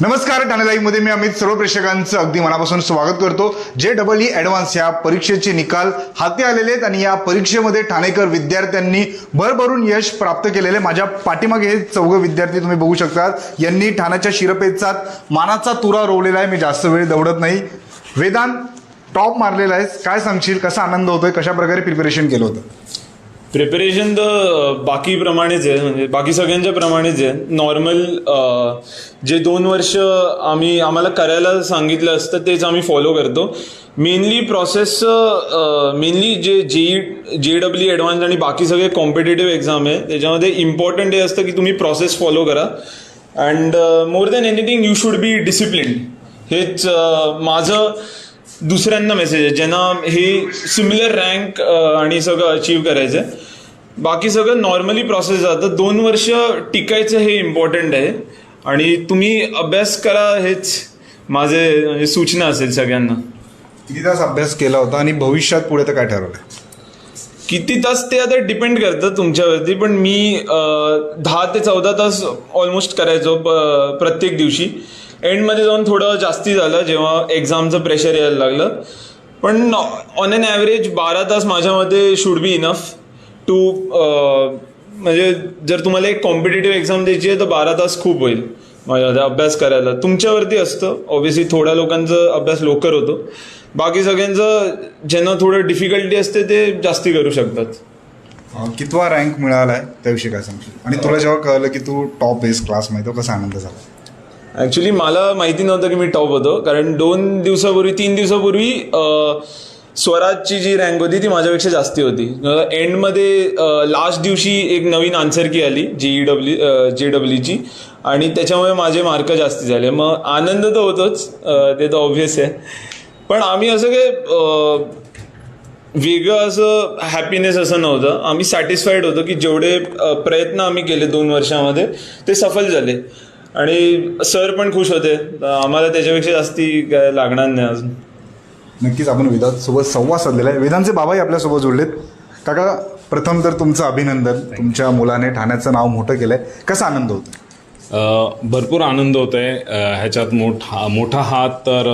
नमस्कार ठाणे लाईव्हमध्ये मी अमित. सर्व प्रेक्षकांचं अगदी मनापासून स्वागत करतो. जे डबल ई ॲडव्हान्स या परीक्षेचे निकाल हाती आलेले आहेत आणि या परीक्षेमध्ये ठाणेकर विद्यार्थ्यांनी भरभरून यश प्राप्त केलेले माझ्या पाठीमागे हे चौघं विद्यार्थी तुम्ही बघू शकता यांनी ठाण्याच्या शिरपेचात मानाचा तुरा रोवलेला आहे. मी जास्त वेळ दौडत नाही. वेदांत टॉप मारलेला आहे. काय सांगशील? कसा आनंद होतोय? कशा प्रकारे प्रिपरेशन केलं होतं? प्रिपरेशन तर बाकी प्रमाणेच आहे. म्हणजे बाकी सगळ्यांच्या प्रमाणेच आहे. नॉर्मल जे दोन वर्ष आम्ही आम्हाला करायला सांगितलं असतं तेच आम्ही फॉलो करतो. मेनली प्रोसेस मेनली जे जे जे डब्ल्यू ॲडव्हान्स आणि बाकी सगळे कॉम्पिटेटिव्ह एक्झाम आहे त्याच्यामध्ये इम्पॉर्टंट हे असतं की तुम्ही प्रोसेस फॉलो करा. And more than anything you should be discipline हेच माझं दुसऱ्यांना मेसेज आहे. ज्यांना हे सिमिलर रँक आणि सगळं अचीव करायचं आहे बाकी सगळं नॉर्मली प्रोसेस जातं. दोन वर्ष टिकायचं हे इम्पॉर्टंट आहे. आणि तुम्ही अभ्यास करा हेच माझे म्हणजे सूचना असेल सगळ्यांना. किती तास अभ्यास केला होता आणि भविष्यात पुढे तर काय ठरवलंय? किती तास ते आता डिपेंड करतं तुमच्यावरती पण मी अं, दहा ते चौदा तास ऑलमोस्ट करायचो प- प्रत्येक दिवशी. एंडमध्ये जाऊन थोडं जास्ती झालं जेव्हा एक्झामचं प्रेशर यायला लागलं. पण ऑन अन ॲव्हरेज बारा तास माझ्यामध्ये शुड बी इनफ टू म्हणजे जर तुम्हाला एक कॉम्पिटेटिव्ह एक्झाम द्यायची आहे तर बारा तास खूप होईल. माझ्यामध्ये अभ्यास करायला. तुमच्यावरती असतं. ऑब्व्हियसली थोड्या लोकांचा अभ्यास लवकर होतो. बाकी सगळ्यांचं ज्यांना थोडं डिफिकल्टी असते ते जास्ती करू शकतात. कितवा रँक मिळालाय त्याविषयी काय सांगशील? आणि तुला जेव्हा कळलं की तू टॉप बेस क्लासमध्ये तो कसा आनंद झाला? ऍक्च्युली मला माहिती नव्हतं की मी टॉप होतो. कारण दोन दिवसापूर्वी तीन दिवसापूर्वी स्वराजची जी रँक होती ती माझ्यापेक्षा जास्ती होती. एंडमध्ये लास्ट दिवशी एक नवीन आन्सर की आली जी डब्ल्यू जे डब्ल्यूची आणि त्याच्यामुळे माझे मार्क जास्ती झाले. मग आनंद तर होतोच ते तर ऑब्व्हियस आहे. पण आम्ही असं काय वेगळं असं हॅपीनेस असं नव्हतं. आम्ही सॅटिस्फाईड होतो की जेवढे प्रयत्न आम्ही केले दोन वर्षामध्ये ते सफल झाले. आणि सर पण खुश होते. आम्हाला त्याच्यापेक्षा जास्ती काय लागणार नाही अजून. नक्कीच आपण वेदांत सोबत संवाद साधलेला आहे. वेदांतचे बाबाही आपल्यासोबत जोडलेत. काका प्रथम तर तुमचं अभिनंदन. तुमच्या मुलाने ठाण्याचं नाव मोठं केलंय. कसा आनंद होतो भरपूर आनंद होत आहे ह्याच्यात मोठा मोठा हात तर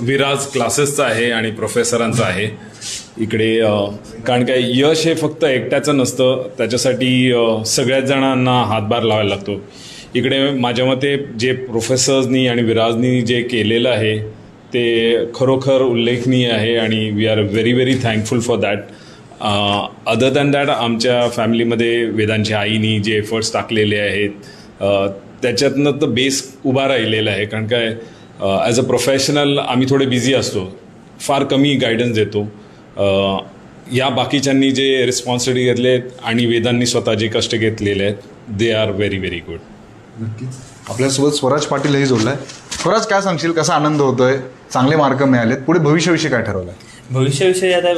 विराज क्लासेसचा आहे आणि प्रोफेसरांचा आहे. इकडे कारण काय यश हे फक्त एकट्याचं नसतं. त्याच्यासाठी सगळ्याच जणांना हातभार लावायला लागतो. इकडे माझ्या मते जे प्रोफेसर्सनी आणि विराजनी जे केलेलं आहे ते खरोखर उल्लेखनीय आहे आणि we are very very thankful for that other than that आमच्या फॅमिलीमध्ये वेदांच्या आईनी जे एफर्ट्स टाकलेले आहेत uh, त्याच्यातनं तर बेस उभा राहिलेला आहे. कारण काय ॲज अ प्रोफेशनल आम्ही थोडे बिझी असतो. फार कमी गायडन्स देतो. Uh, या बाकीच्यांनी जे रिस्पॉन्सिबिलिटी घेतले आहेत आणि वेदांनी स्वतः जे कष्ट घेतलेले आहेत they are very very good नक्कीच. आपल्यासोबत स्वराज पाटीलही जोडलं आहे स्वराज काय सांगशील? कसा आनंद होतोय? चांगले मार्क मिळालेत. पुढे भविष्याविषयी काय ठरवलं? भविष्याविषयी आता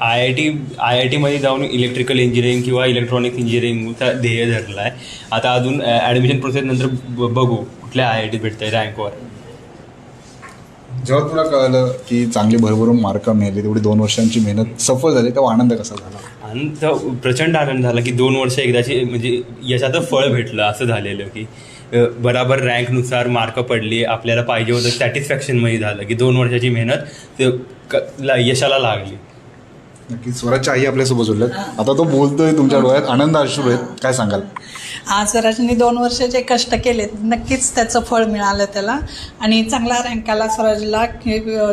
I I T I I टीमध्ये जाऊन इलेक्ट्रिकल इंजिनिअरिंग किंवा इलेक्ट्रॉनिक इंजिनिअरिंगचा ध्येय धरला आहे आता अजून ॲडमिशन प्रोसेस नंतर ब- बघू कुठल्या आय आय टीत भेटतंय रँकवर जेव्हा तुला कळलं की चांगले भरभरून मार्क मिळाले तेवढी दोन वर्षांची मेहनत सफल झाली तेव्हा आनंद कसा झाला? आणि तो प्रचंड आनंद झाला की दोन वर्ष एकदाची म्हणजे यशाचं फळ भेटलं असं झालेलं की बराबर रँकनुसार मार्क पडली आपल्याला पाहिजे होतं सॅटिस्फॅक्शनमध्ये झालं की दोन वर्षाची मेहनत ते क- ला- यशाला लागली. नक्कीच स्वराजच्या आई आपल्यासोबत जोडल्यात आता तो बोलतोय तुमच्या डोळ्यात. आनंद अश्रू आहेत. काय सांगाल? आज स्वराजने दोन वर्ष जे कष्ट केलेत नक्कीच त्याचं फळ मिळालं त्याला. आणि चांगला रँक आला स्वराजला.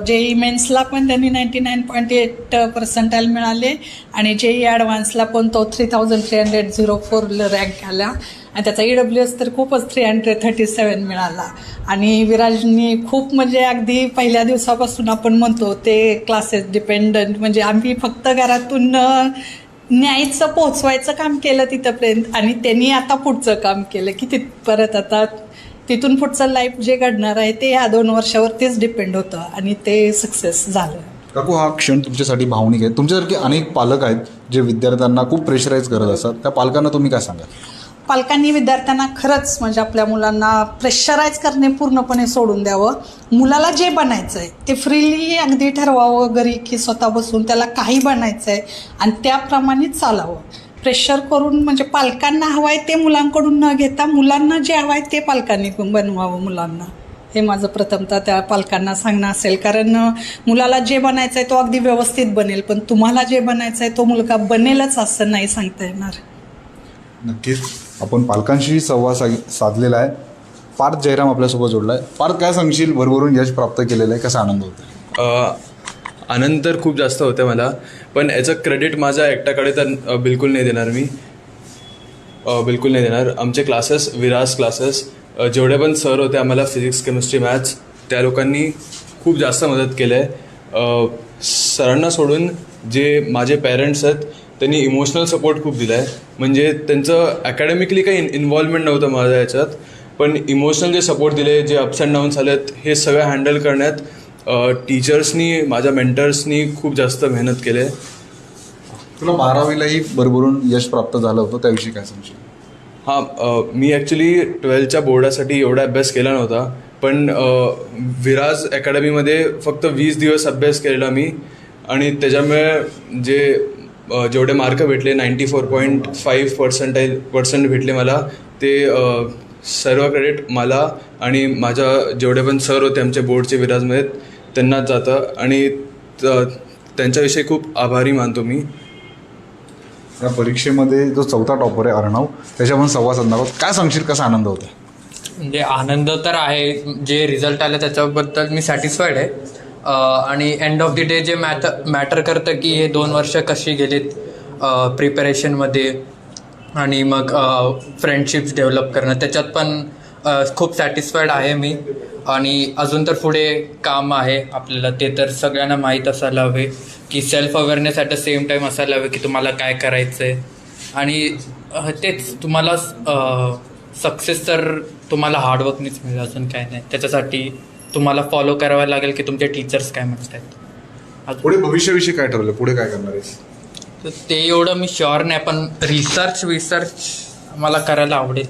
जेई मेन्सला पण त्यांनी ninety nine point eight percentile मिळाले. आणि जेई ॲडव्हान्सला पण तो three thousand three hundred zero four rank आला. आणि त्याचा ई डब्ल्यू एस तर खूपच थ्री हंड्रेड थर्टी सेवन मिळाला. आणि विराजनी खूप म्हणजे अगदी पहिल्या दिवसापासून आपण म्हणतो ते क्लासेस डिपेंडंट म्हणजे आम्ही फक्त घरातून न्यायचं पोचवायचं काम केलं तिथंपर्यंत आणि त्यांनी आता पुढचं काम केलं की तिथ परत आता तिथून पुढचं लाईफ जे घडणार आहे ते ह्या दोन वर्षावरतीच डिपेंड होतं आणि ते सक्सेस झालं. काकू हा क्षण तुमच्यासाठी भावनिक आहे. तुमच्यासारखे अनेक पालक आहेत जे विद्यार्थ्यांना खूप प्रेशराईज करत असतात. त्या पालकांना तुम्ही काय सांगाल? पालकांनी विद्यार्थ्यांना खरंच म्हणजे आपल्या मुलांना प्रेशराईज करणे पूर्णपणे सोडून द्यावं. मुलाला जे बनायचं आहे ते फ्रीली अगदी ठरवावं घरी की स्वतः बसून त्याला काही बनायचं आहे आणि त्याप्रमाणेच चालावं. प्रेशर करून म्हणजे पालकांना हवं आहे ते मुलांकडून न घेता मुलांना जे हवं आहे ते पालकांनी बनवावं मुलांना. हे माझं प्रथमतः त्या पालकांना सांगणं असेल. कारण मुलाला जे बनायचं आहे तो अगदी व्यवस्थित बनेल पण तुम्हाला जे बनायचं आहे तो मुलगा बनेलच असं नाही सांगता येणार. नक्कीच. आपण पालकांशी संवाद सा- साधलेला आहे. पार्थ जयराम आपल्यासोबत जोडला आहे पार्थ काय सांगशील? भरभरून यश प्राप्त केलेलं आहे. कसा आनंद होतो आनंद तर खूप जास्त होते मला. पण याचं क्रेडिट माझ्या एकट्याकडे तर बिलकुल नाही देणार मी. बिलकुल नाही देणार. आमचे क्लासेस विराज क्लासेस जेवढे पण सर होते आम्हाला फिजिक्स केमिस्ट्री मॅथ्स त्या लोकांनी खूप जास्त मदत केलं आहे सरांना सोडून जे माझे पेरेंट्स आहेत त्यांनी इमोशनल सपोर्ट खूप दिला आहे म्हणजे त्यांचं अकॅडमिकली काही इन्व्हॉल्वमेंट नव्हतं माझ्या याच्यात पण इमोशनल जे सपोर्ट दिले जे अप्स अँड डाऊन्स आलेत हे सगळं हँडल करण्यात टीचर्सनी माझ्या मेंटर्सनी खूप जास्त मेहनत केली. तुला बारावीलाही भरभरून यश प्राप्त झालं होतं त्याविषयी काय सांगशील? हां मी ॲक्च्युली ट्वेल्थच्या बोर्डासाठी एवढा अभ्यास केला नव्हता. पण विराज अकॅडमीमध्ये फक्त वीस दिवस अभ्यास केलेला मी. आणि त्याच्यामुळे जे जेवढे मार्क भेटले ninety four point five percentile percent भेटले मला ते सर्व क्रेडिट मला आणि माझ्या जेवढे पण सर होते आमचे बोर्डचे विराजमध्ये त्यांनाच जातं आणि त्यांच्याविषयी खूप आभारी मानतो मी. या परीक्षेमध्ये जो चौथा टॉपर आहे अर्णव त्याच्या आपण संवाद साधणार आहोत काय सांगशील कसा आनंद होता म्हणजे आनंद तर आहे जे रिझल्ट आले त्याच्याबद्दल मी सॅटिस्फाईड आहे. आणि एंड ऑफ द डे जे मॅथ मॅटर करतं की हे दोन वर्ष कशी गेलीत प्रिपरेशनमध्ये आणि मग फ्रेंडशिप्स डेव्हलप करणं. त्याच्यात पण खूप सॅटिस्फाईड आहे मी. आणि अजून तर पुढे काम आहे आपल्याला. ते तर सगळ्यांना माहीत असायला हवे की self awareness at the same time असायला हवे की तुम्हाला काय करायचं आहे आणि तेच तुम्हाला सक्सेस तर तुम्हाला हार्डवर्कनीच मिळेल अजून काय नाही. त्याच्यासाठी तुम्हाला फॉलो करावं लागेल की तुमचे टीचर्स काय म्हणत आहेत पुढे भविष्याविषयी काय ठरवलं? पुढे काय करणार तर ते एवढं मी शुअर नाही पण रिसर्च विसर्च मला करायला आवडेल.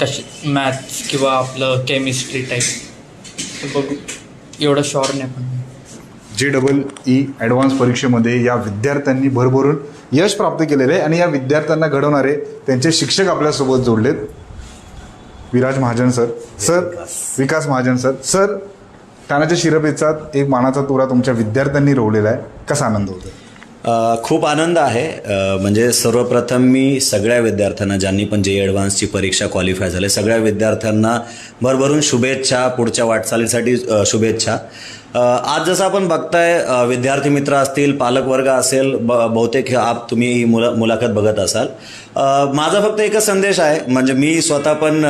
कशी मॅथ्स किंवा आपलं केमिस्ट्री टाईप बघू. एवढं शुअर नाही पण जे डबल ई ॲडव्हान्स परीक्षेमध्ये या विद्यार्थ्यांनी भरभरून यश प्राप्त केलेले आहे आणि या विद्यार्थ्यांना घडवणारे त्यांचे शिक्षक आपल्यासोबत जोडलेत. Viraj Mahajan sir sir Vikas. Mahajan sir sir ठाण्याच्या शिरपेचात एक मानाचा तुरा तुमच्या विद्यार्थ्यांनी रोवलेला आहे. कसा आनंद होतो खूप आनंद आहे. म्हणजे सर्वप्रथम मी सगळ्या विद्यार्थ्यांना ज्यांनी पण जे ॲडव्हान्सची परीक्षा क्वालिफाय झाले सगळ्या विद्यार्थ्यांना भरभरून शुभेच्छा पुढच्या वाटचालीसाठी शुभेच्छा. आज जसं आपण बघताय विद्यार्थी मित्र असतील पालकवर्ग असेल ब बहुतेक आप तुम्ही ही मुला मुलाखत बघत असाल. माझा फक्त एकच संदेश आहे म्हणजे मी स्वतः पण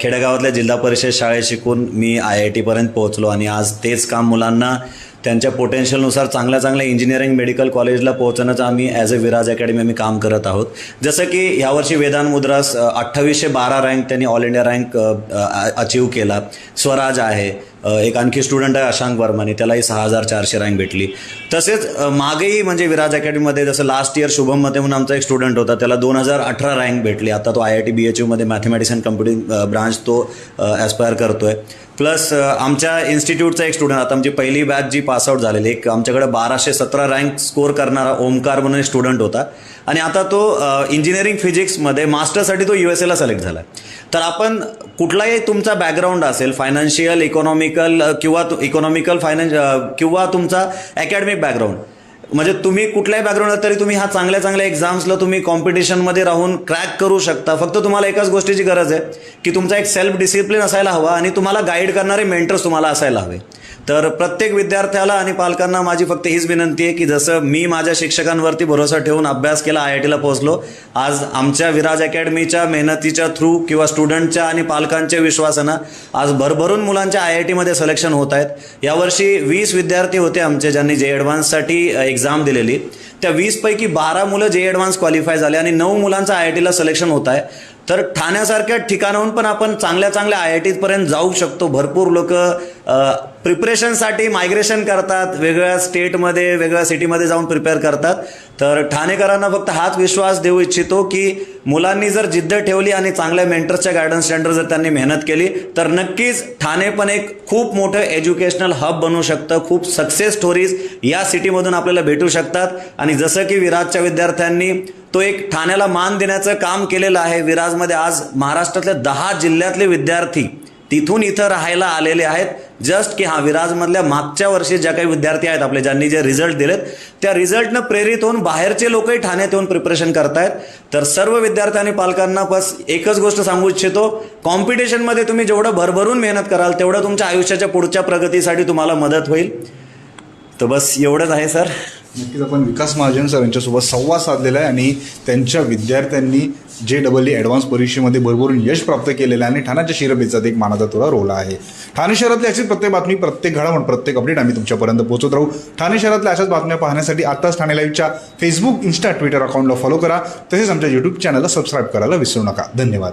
खेडेगावातल्या जिल्हा परिषद शाळेत शिकून मी आय आय टीपर्यंत पोहोचलो आणि आज तेच काम मुलांना त्यांच्या पोटेन्शियलनुसार चांगल्या चांगल्या इंजिनिअरिंग मेडिकल कॉलेजला पोहोचण्याचं आम्ही ॲज अ विराज अकॅडमी आम्ही काम करत आहोत. जसं की यावर्षी वेदांत मुद्रास अठ्ठावीसशे बारा रँक त्यांनी ऑल इंडिया रँक अचीव केला. स्वराज आहे एक आणखी स्टुडंट आहे अशांक वर्माने त्यालाही सहा हजार चारशे रँक भेटली. तसेच मागेही म्हणजे विराज अकॅडमीमध्ये जसं लास्ट इयर शुभम मते म्हणून आमचा एक स्टुडंट होता त्याला दोन हजार अठरा रँक भेटली. आता तो I I T B H यूमध्ये mathematics and computing branch तो ॲस्पायर आहे प्लस आमच्या इन्स्टिट्यूटचा एक स्टुडंट आता आमची पहिली बॅच जी पासआउट झालेली एक आमच्याकडे बाराशे सतरा रँक स्कोर करणारा ओमकार म्हणून एक स्टुडंट होता. आणि आता तो इंजिनिअरिंग फिजिक्समध्ये मास्टरसाठी तो यू एस एला सिलेक्ट झाला तर आपण कुठलाही तुमचा बॅकग्राऊंड असेल फायनान्शियल इकॉनॉमिकल किंवा इकॉनॉमिकल फायनान्स किंवा तुमचा अकॅडमिक बॅकग्राऊंड म्हणजे तुम्ही कुठल्याही बॅकग्राऊंड तरी तुम्ही हा चांगल्या चांगल्या एक्झाम्सला तुम्ही कॉम्पिटिशनमध्ये राहून क्रॅक करू शकता. फक्त तुम्हाला एकाच गोष्टीची गरज आहे की तुमचा एक सेल्फ डिसिप्लिन असायला हवा आणि तुम्हाला गाईड करणारे मेंटर्स तुम्हाला असायला हवे. तर प्रत्येक विद्यार्थ्याला आणि पालकांना माझी फक्त हीच विनंती आहे की जसं मी माझ्या शिक्षकांवरती भरोसा ठेवून अभ्यास केला आय आय टीला पोहोचलो आज आमच्या विराज अकॅडमीच्या मेहनतीच्या थ्रू किंवा स्टुडंटच्या आणि पालकांच्या विश्वासानं आज भरभरून मुलांच्या आय आय टीमध्ये सिलेक्शन होत आहेत. यावर्षी वीस विद्यार्थी होते आमचे ज्यांनी जे ॲडव्हान्ससाठी एक्झाम दिलेली. त्या वीसपैकी बारा मुलं जे ॲडव्हान्स क्वालिफाय झाले आणि नऊ मुलांचं आय आय टीला सिलेक्शन होत आहे तर ठाण्यासारख्या ठिकाणाहून पण आपण चांगल्या चांगल्या आय आय टीपर्यंत जाऊ शकतो. भरपूर लोक प्रिपरेशनसाठी मायग्रेशन करतात. वेगळ्या स्टेटमध्ये वेगळ्या सिटीमध्ये जाऊन प्रिपेअर करतात. तर ठाणेकरांना फक्त हाच विश्वास देऊ इच्छितो की मुलांनी जर जिद्द ठेवली आणि चांगल्या मेंटर्सच्या गायडन्स सेंटर जर त्यांनी मेहनत केली तर नक्कीच ठाणे पण एक खूप मोठं एज्युकेशनल हब बनू शकतं. खूप सक्सेस स्टोरीज या सिटीमधून आपल्याला भेटू शकतात. आणि जसं की विराजच्या विद्यार्थ्यांनी तो एक ठाण्याला मान देण्याचं काम केलेलं आहे. विराजमध्ये आज महाराष्ट्रातल्या दहा जिल्ह्यातले विद्यार्थी तिथून इथं राहायला आलेले आहेत. जस्ट की हा विराजमधल्या मागच्या वर्षी ज्या काही विद्यार्थी आहेत आपले ज्यांनी जे रिझल्ट दिलेत त्या रिझल्टनं प्रेरित होऊन बाहेरचे लोकही ठाण्यात येऊन प्रिपरेशन करतायत. तर सर्व विद्यार्थी आणि पालकांना बस एकच गोष्ट सांगू इच्छितो. कॉम्पिटिशनमध्ये तुम्ही जेवढं भरभरून मेहनत कराल तेवढं तुमच्या आयुष्याच्या पुढच्या प्रगतीसाठी तुम्हाला मदत होईल. तर बस एवढंच आहे सर. नक्कीच आपण विकास महाजन सर यांच्यासोबत संवाद साधलेला आहे आणि त्यांच्या विद्यार्थ्यांनी जे डबल ई ॲडव्हान्स परीक्षेमध्ये भरभरून यश प्राप्त केलेलं आहे आणि ठाण्याच्या शिरपेचात एक मानाचा तुरा रोल आहे. ठाणे शहरातली अशीच प्रत्येक बातमी प्रत्येक घडामोड प्रत्येक अपडेट आम्ही तुमच्यापर्यंत पोहोचत राहू. ठाणे शहरातल्या अशाच बातम्या पाहण्यासाठी आताच ठाणे लाईव्हच्या फेसबुक इन्स्टा ट्विटर अकाउंटला फॉलो करा. तसेच आमच्या यूट्यूब चॅनलला सबस्क्राईब करायला विसरू नका. धन्यवाद.